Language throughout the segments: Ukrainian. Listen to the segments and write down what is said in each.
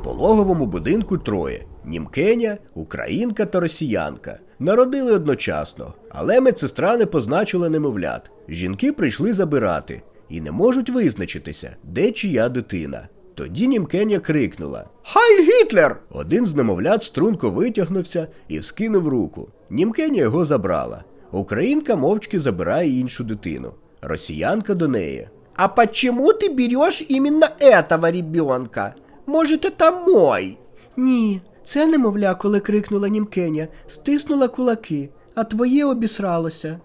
В пологовому будинку троє: Німкеня, українка та росіянка. Народили одночасно, але медсестра не позначила немовлят. Жінки прийшли забирати і не можуть визначитися, де чия дитина. Тоді Німкеня крикнула: Хай Гітлер! Один з немовлят струнко витягнувся і вскинув руку. Німкеня його забрала. Українка мовчки забирає іншу дитину. Росіянка до неї. А почему ты берешь именно этого ребенка? Может, это мой? Ні, це немовля, коли крикнула Німкеня, стиснула кулаки, а твоє обісралося.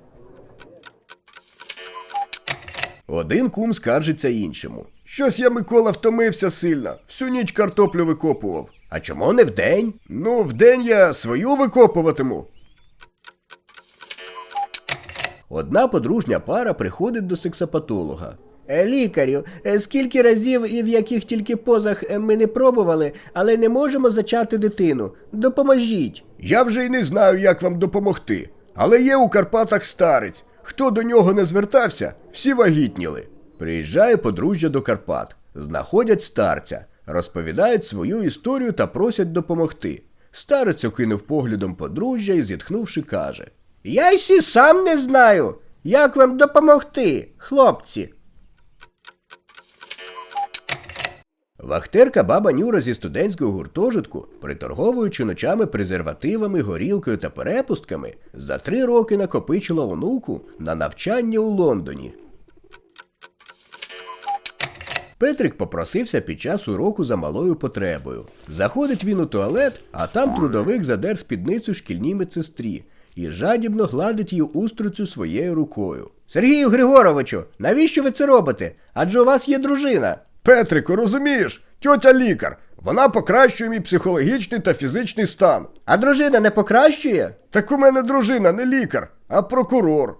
Один кум скаржиться іншому. Щось я, Микола, втомився сильно. Всю ніч картоплю викопував. А чому не вдень? Ну, вдень я свою викопуватиму. Одна подружня пара приходить до сексопатолога. Е, Лікарю, е, скільки разів і в яких тільки позах е, ми не пробували, але не можемо зачати дитину. Допоможіть. Я вже й не знаю, як вам допомогти. Але є у Карпатах старець. Хто до нього не звертався, всі вагітніли. Приїжджає подружжя до Карпат, знаходять старця, розповідають свою історію та просять допомогти. Старець окинув поглядом подружжя і, зітхнувши, каже: Я й сі сам не знаю, як вам допомогти, хлопці. Вахтерка баба Нюра зі студентського гуртожитку, приторговуючи ночами презервативами, горілкою та перепустками, за три роки накопичила онуку на навчання у Лондоні. Петрик попросився під час уроку за малою потребою. Заходить він у туалет, а там трудовик задер спідницю шкільній медсестрі і жадібно гладить її уструцю своєю рукою. Сергію Григоровичу, навіщо ви це робите? Адже у вас є дружина. Петрику, розумієш, тьотя лікар. Вона покращує мій психологічний та фізичний стан. А дружина не покращує? Так у мене дружина не лікар, а прокурор.